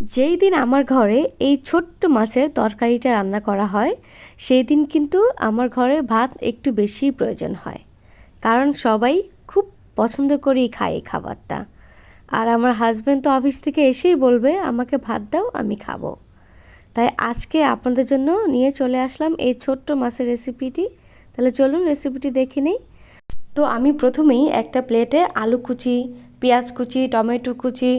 যেই দিন আমার ঘরে এই ছোট্ট মাছের তরকারিটা রান্না করা হয়, সেই দিন কিন্তু আমার ঘরে ভাত একটু বেশি প্রয়োজন হয়। কারণ সবাই খুব পছন্দ করেই খায় এই খাবারটা। আর আমার হাজব্যান্ড তো অফিস থেকে এসেই বলবে, আমাকে ভাত দাও, আমি খাব। তাই আজকে আপনাদের জন্য নিয়ে চলে আসলাম এই ছোট্ট মাছের রেসিপিটি তাহলে চলুন রেসিপিটি দেখে নিই। তো আমি প্রথমেই একটা প্লেটে আলু কুচি, পেঁয়াজ কুচি, টমেটো কুচি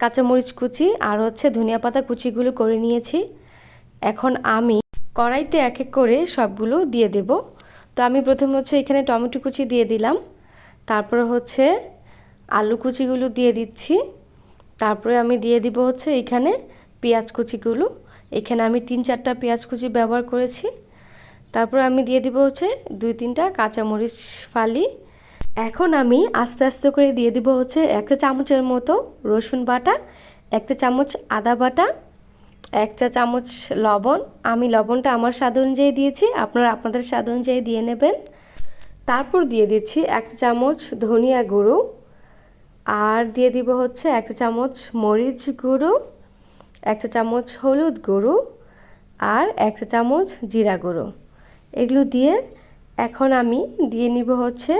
কাঁচামরিচ কুচি আর হচ্ছে ধনিয়া পাতা কুচিগুলো করে নিয়েছি। এখন আমি কড়াইতে এক এক করে সবগুলো দিয়ে দেব। তো আমি প্রথমে হচ্ছে এখানে টমেটো কুচি দিয়ে দিলাম। তারপরে হচ্ছে আলু কুচিগুলো দিয়ে দিচ্ছি। তারপরে আমি দিয়ে দিব হচ্ছে এখানে পেঁয়াজ কুচিগুলো। এখানে আমি তিন চারটা পেঁয়াজ কুচি ব্যবহার করেছি। তারপর আমি দিয়ে দিব হচ্ছে দুই তিনটা কাঁচামরিচ ফালি। এখন আমি আস্তে আস্তে করে দিয়ে দিব হচ্ছে একটা চামচের মতো রসুন বাটা একটা চামচ আদা বাটা, এক চা চামচ লবণ। আমি লবণটা আমার স্বাদ অনুযায়ী দিয়েছি, আপনারা আপনাদের স্বাদ অনুযায়ী দিয়ে নেবেন। তারপর দিয়ে দিচ্ছি এক চামচ ধনিয়া গুঁড়ো, আর দিয়ে দিব হচ্ছে একটা চামচ মরিচ গুঁড়ো একটা চামচ হলুদ গুঁড়ো, আর একটা চামচ জিরা গুঁড়ো। এগুলো দিয়ে এখন আমি দিয়ে নিব হচ্ছে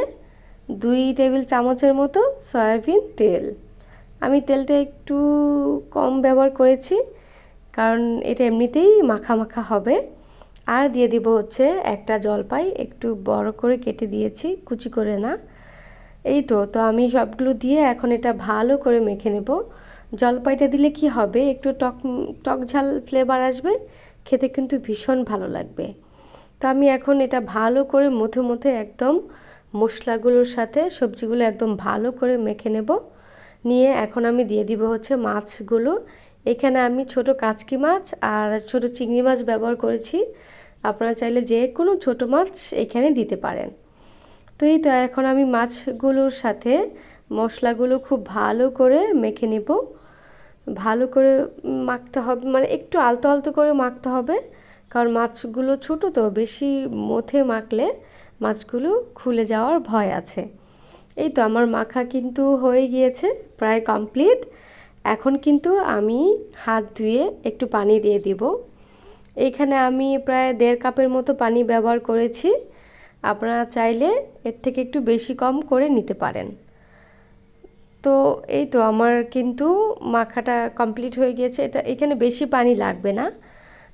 দুই টেবিল চামচের মতো সয়াবিন তেল। আমি তেলটা একটু কম ব্যবহার করেছি, কারণ এটা এমনিতেই মাখা মাখা হবে। আর দিয়ে দিব হচ্ছে একটা জলপাই, একটু বড় করে কেটে দিয়েছি, কুচি করে না। এই তো তো আমি সবগুলো দিয়ে এখন এটা ভালো করে মেখে নেব। জলপাইটা দিলে কি হবে, একটু টক টক ঝাল ফ্লেভার আসবে, খেতে কিন্তু ভীষণ ভালো লাগবে। তো আমি এখন এটা ভালো করে মধ্যে মধ্যে একদম মশলাগুলোর সাথে সবজিগুলো একদম ভালো করে মেখে নেব। নিয়ে এখন আমি দিয়ে দিব হচ্ছে মাছগুলো। এখানে আমি ছোট কাচকি মাছ আর ছোট চিংড়ি মাছ ব্যবহার করেছি। আপনারা চাইলে যে কোনো ছোট মাছ এখানে দিতে পারেন। তো এই তো, এখন আমি মাছগুলোর সাথে মশলাগুলো খুব ভালো করে মেখে নেব। ভালো করে মাখতে হবে মানে একটু আলতো আলতো করে মাখতে হবে। কারণ মাছগুলো ছোট তো, বেশি মথে মাখলে মাছগুলো খুলে যাওয়ার ভয় আছে। এই তো আমার মাখা কিন্তু হয়ে গিয়েছে, প্রায় কমপ্লিট এখন কিন্তু আমি হাত ধুয়ে একটু পানি দিয়ে দিব। এইখানে আমি প্রায় দেড় কাপের মতো পানি ব্যবহার করেছি। আপনারা চাইলে এর থেকে একটু বেশি কম করে নিতে পারেন। তো এই তো আমার কিন্তু মাখাটা কমপ্লিট হয়ে গিয়েছে। এটা, এখানে বেশি পানি লাগবে না,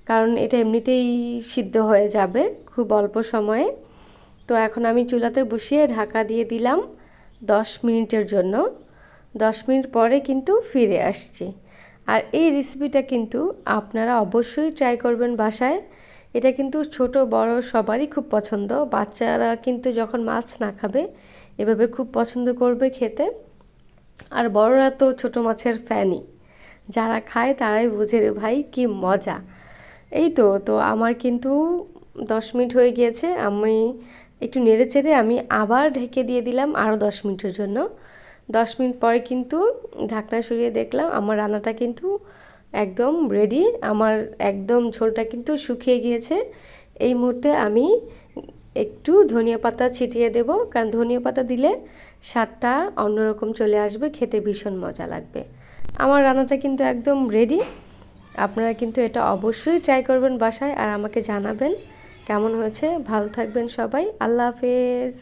কারণ এটা এমনিতেই সিদ্ধ হয়ে যাবে খুব অল্প সময়ে। তো এখন আমি চুলাতে বসিয়ে ঢাকা দিয়ে দিলাম দশ মিনিটের জন্য। দশ মিনিট পরে কিন্তু ফিরে আসছি। আর এই রেসিপিটা কিন্তু আপনারা অবশ্যই ট্রাই করবেন বাসায়। এটা কিন্তু ছোট, বড় সবারই খুব পছন্দ। বাচ্চারা কিন্তু যখন মাছ না খাবে, এভাবে খুব পছন্দ করবে খেতে। আর বড়রা তো ছোট মাছের ফ্যানই। যারা খায় তারাই বুঝে রে ভাই, কি মজা। এই তো তো আমার কিন্তু দশ মিনিট হয়ে গিয়েছে। আমি একটু নেড়ে চেড়ে আমি আবার ঢেকে দিয়ে দিলাম আরও দশ মিনিটের জন্য। দশ মিনিট পরে কিন্তু ঢাকনা সরিয়ে দেখলাম আমার রান্নাটা কিন্তু একদম রেডি আমার একদম ঝোলটা কিন্তু শুকিয়ে গিয়েছে। এই মুহূর্তে আমি একটু ধনিয়া পাতা ছিটিয়ে দেব, কারণ ধনিয়া পাতা দিলে স্বাদটা অন্যরকম চলে আসবে, খেতে ভীষণ মজা লাগবে। আমার রান্নাটা কিন্তু একদম রেডি আপনারা কিন্তু এটা অবশ্যই ট্রাই করবেন বাসায় আর আমাকে জানাবেন। কেমন হয়েছে? ভালো থাকবেন সবাই। আল্লাহ হাফেজ।